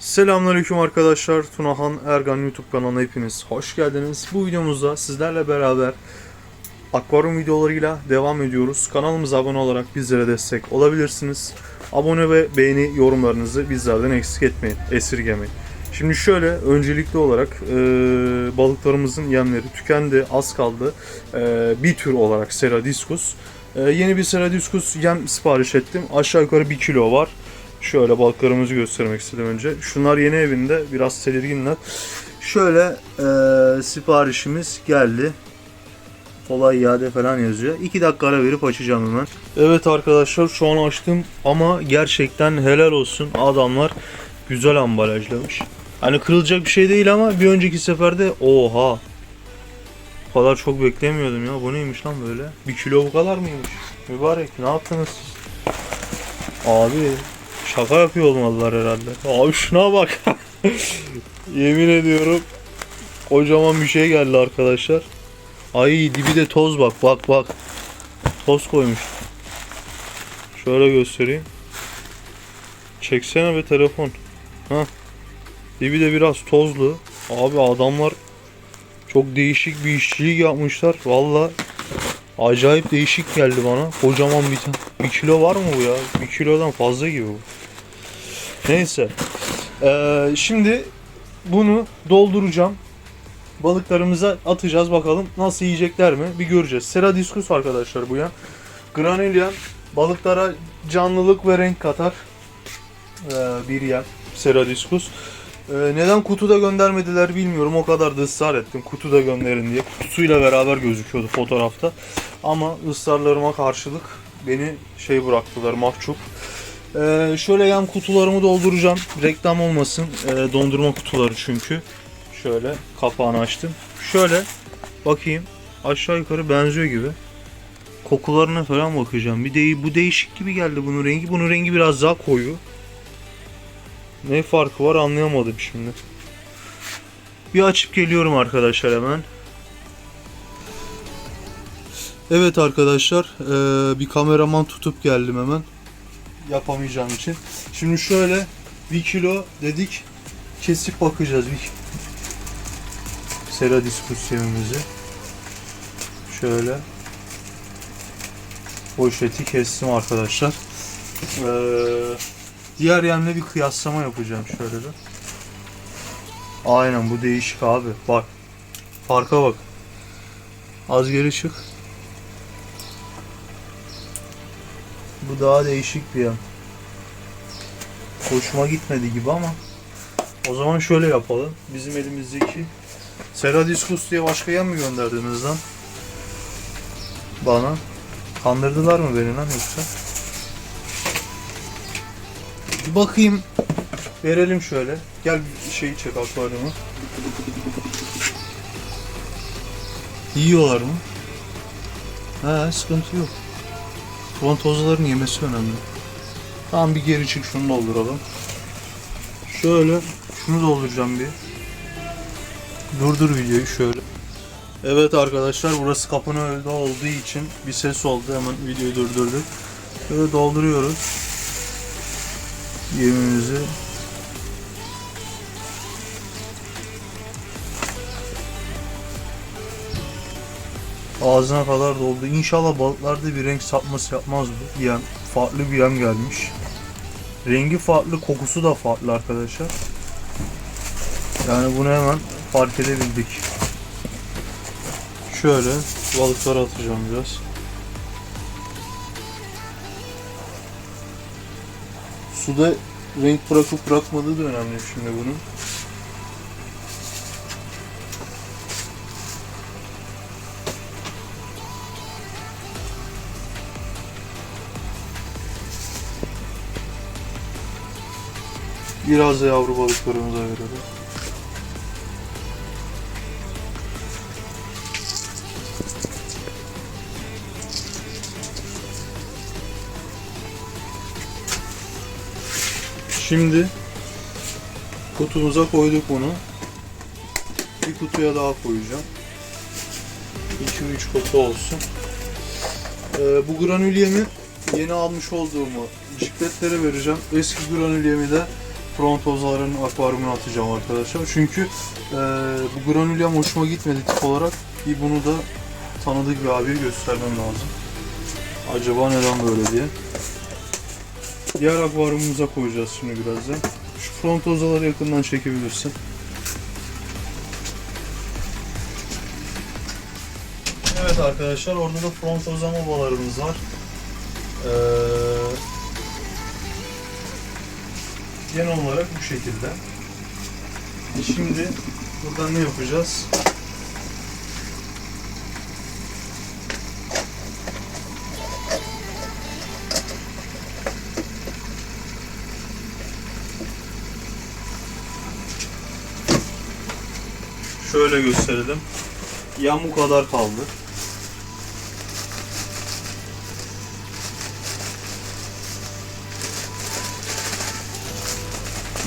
Selamünaleyküm arkadaşlar. Tunahan Ergan YouTube kanalına hepiniz hoş geldiniz. Bu videomuzda sizlerle beraber akvaryum videolarıyla devam ediyoruz. Kanalımıza abone olarak bizlere destek olabilirsiniz. Abone ve beğeni yorumlarınızı bizlerden eksik etmeyin, esirgemeyin. Şimdi şöyle öncelikli olarak e, balıklarımızın yemleri tükendi, az kaldı. E, bir tür olarak Seradiscus. E, yeni bir Seradiscus yem sipariş ettim. Aşağı yukarı 1 kilo var. Şöyle balıklarımızı göstermek istedim önce. Şunlar yeni evinde biraz tedirginler. Şöyle e, siparişimiz geldi. Kolay iade falan yazıyor. 2 dakika ara verip açacağım hemen. Evet arkadaşlar şu an açtım ama gerçekten helal olsun adamlar güzel ambalajlamış. Hani kırılacak bir şey değil ama bir önceki seferde oha bu kadar çok beklemiyordum ya. Bu neymiş lan böyle? Bir kilo bu kadar mıymış? Mübarek ne yaptınız siz? Abi şaka yapıyor olmalılar herhalde. Abi şuna bak. Yemin ediyorum kocaman bir şey geldi arkadaşlar. Ay dibi de toz bak bak bak. Toz koymuş. Şöyle göstereyim. Çeksene be telefon. Ha. Dibi de biraz tozlu. Abi adamlar çok değişik bir işçilik yapmışlar. Valla acayip değişik geldi bana. Kocaman bir tane. Bir kilo var mı bu ya? Bir kilodan fazla gibi bu. Neyse. Ee, şimdi bunu dolduracağım. Balıklarımıza atacağız bakalım nasıl yiyecekler mi bir göreceğiz. Seradiscus arkadaşlar bu ya. Granulyan balıklara canlılık ve renk katar. Ee, bir yem Seradiscus. Ee, neden kutuda göndermediler bilmiyorum. O kadar da ısrar ettim kutuda gönderin diye. Kutusuyla beraber gözüküyordu fotoğrafta. Ama ısrarlarıma karşılık beni şey bıraktılar mahcup. Ee, şöyle yan kutularımı dolduracağım. Reklam olmasın. Ee, dondurma kutuları çünkü. Şöyle kapağını açtım. Şöyle bakayım. Aşağı yukarı benziyor gibi. Kokularına falan bakacağım. Bir de bu değişik gibi geldi bunun rengi. Bunun rengi biraz daha koyu. Ne farkı var anlayamadım şimdi. Bir açıp geliyorum arkadaşlar hemen. Evet arkadaşlar eee, bir kameraman tutup geldim hemen. Yapamayacağım için. Şimdi şöyle bir kilo dedik kesip bakacağız. Bir Seradiscus yemimizi. Şöyle poşeti kestim arkadaşlar. Eee Diğer yemle bir kıyaslama yapacağım şöyle bir. Aynen bu değişik abi. Bak. Farka bak. Az geri çık. Bu daha değişik bir yem. Hoşuma gitmedi gibi ama o zaman şöyle yapalım. Bizim elimizdeki Seradiscus diye başka yem mi gönderdiniz lan? Bana. Kandırdılar mı beni lan yoksa? Bir bakayım. Verelim şöyle. Gel bir şeyi çek akvaryumu. Yiyorlar mı? He sıkıntı yok. Tuvan tozların yemesi önemli. Tamam bir geri çık şunu dolduralım. Şöyle şunu dolduracağım bir. Durdur videoyu şöyle. Evet arkadaşlar burası kapının önünde olduğu için bir ses oldu hemen videoyu durdurduk. Şöyle dolduruyoruz yemimizi ağzına kadar doldu. İnşallah balıklarda bir renk sapması yapmaz bu. Yem farklı bir yem gelmiş. Rengi farklı, kokusu da farklı arkadaşlar. Yani bunu hemen fark edebildik. Şöyle balıkları atacağım biraz. Suda renk bırakıp bırakmadığı da önemli şimdi bunun. Biraz da yavru balıklarımıza verelim. Şimdi kutumuza koyduk bunu. Bir kutuya daha koyacağım. 2-3 kutu olsun. Ee, bu granülyemi yeni almış olduğumu cikletlere vereceğim. Eski granülyemi de frontozaların akvaryumuna atacağım arkadaşlar. Çünkü e, bu granül yam hoşuma gitmedi tip olarak. Bir bunu da tanıdık bir abiye göstermem lazım. Acaba neden böyle diye. Diğer akvaryumumuza koyacağız şimdi birazdan. Şu frontozaları yakından çekebilirsin. Evet arkadaşlar orada da frontoza mobalarımız var. Ee, genel olarak bu şekilde. Şimdi buradan ne yapacağız? Şöyle gösterelim. Bu kadar kaldı.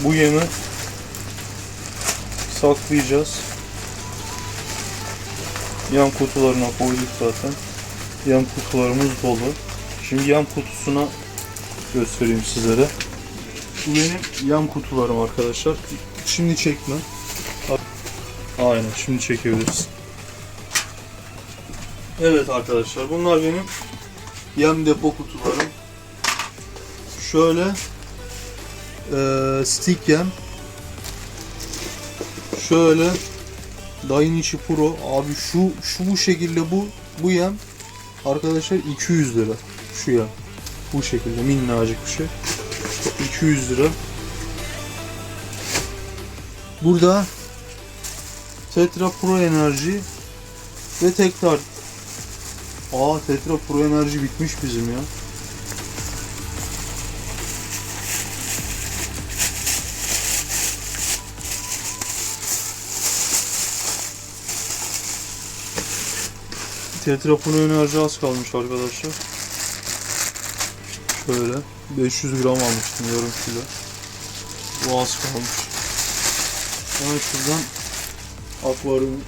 Bu yemi saklayacağız. Yan kutularına koyduk zaten. Yan kutularımız dolu. Şimdi yan kutusuna göstereyim sizlere. Bu benim yan kutularım arkadaşlar. Şimdi çekme. Aynen şimdi çekebiliriz. Evet arkadaşlar bunlar benim yem depo kutularım. Şöyle eee stick yem. Şöyle Dainichi Pro abi şu şu bu şekilde bu bu yem arkadaşlar 200 lira şu yem bu şekilde minnacık bir şey 200 lira burada Tetra Pro Enerji ve tekrar Aa Tetra Pro Enerji bitmiş bizim ya. Tetra Pro Enerji az kalmış arkadaşlar. Şöyle 500 gram almıştım yarım kilo. Bu az kalmış. Hemen şuradan akvaryum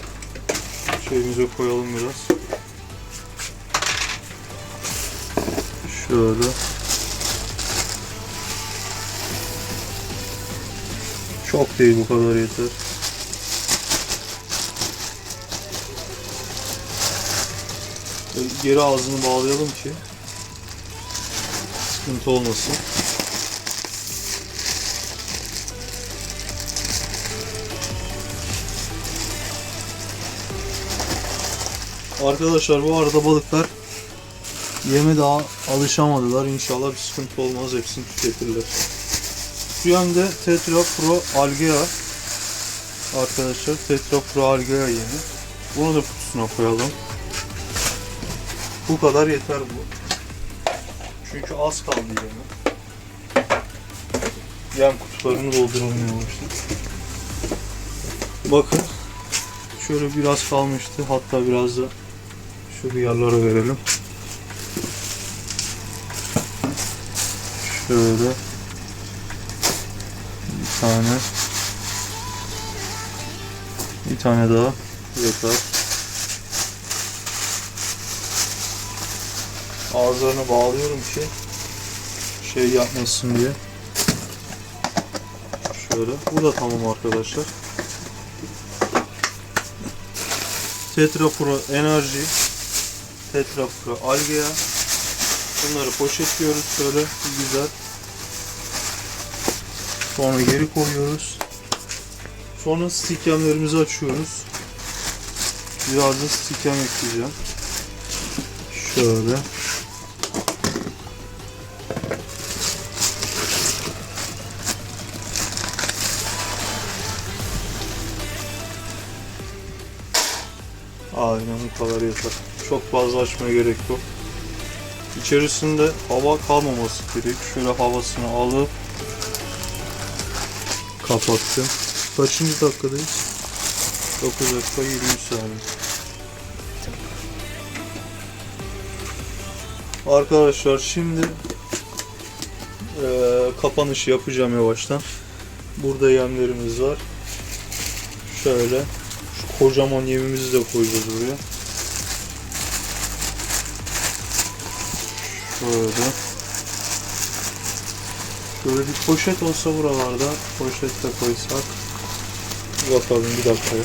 şeyimize koyalım biraz. Şöyle. Çok değil bu kadar yeter. Geri ağzını bağlayalım ki sıkıntı olmasın. Arkadaşlar bu arada balıklar yeme daha alışamadılar. İnşallah bir sıkıntı olmaz. Hepsini tüketirler. Şu yönde Tetra Pro Algea arkadaşlar. Tetra Pro Algea yemi. Bunu da kutusuna koyalım. Bu kadar yeter bu. Çünkü az kaldı yemi. Yem kutularını dolduralım yavaştan. Bakın. Şöyle biraz kalmıştı. Hatta biraz da şu duyarlara verelim. Şöyle bir tane bir tane daha yeter. Ağızlarını bağlıyorum ki şey yapmasın diye. Şöyle. Bu da tamam arkadaşlar. Tetra Pro Enerji Tetra Pro Algea Bunları poşetliyoruz şöyle güzel. Sonra geri koyuyoruz. Sonra stick yemlerimizi açıyoruz. Biraz da stick yem ekleyeceğim. Şöyle. Aynen bu kadar yeter. Çok fazla açmaya gerek yok. İçerisinde hava kalmaması gerek. Şöyle havasını alıp kapattım. Kaçıncı dakikadayız? 9 dakika 23 saniye. Arkadaşlar şimdi eee kapanış yapacağım yavaştan. Burada yemlerimiz var. Şöyle şu kocaman yemimizi de koyacağız buraya. Şöyle. Böyle bir poşet olsa buralarda poşetle koysak. Bakalım bir dakika.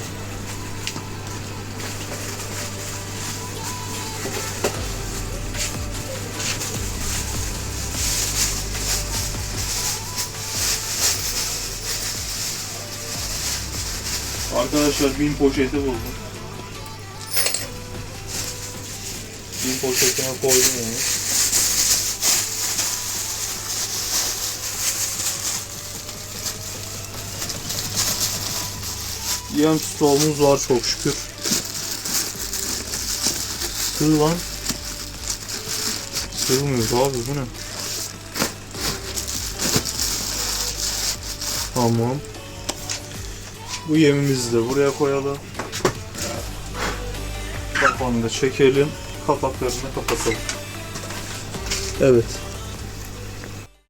Arkadaşlar bin poşeti buldum. Bin poşetine koydum onu. Yem stoğumuz var çok şükür. Sığ lan. Sığmıyor abi bu ne? Tamam. Bu yemimizi de buraya koyalım. Kapağını da çekelim. Kapaklarını kapatalım. Evet.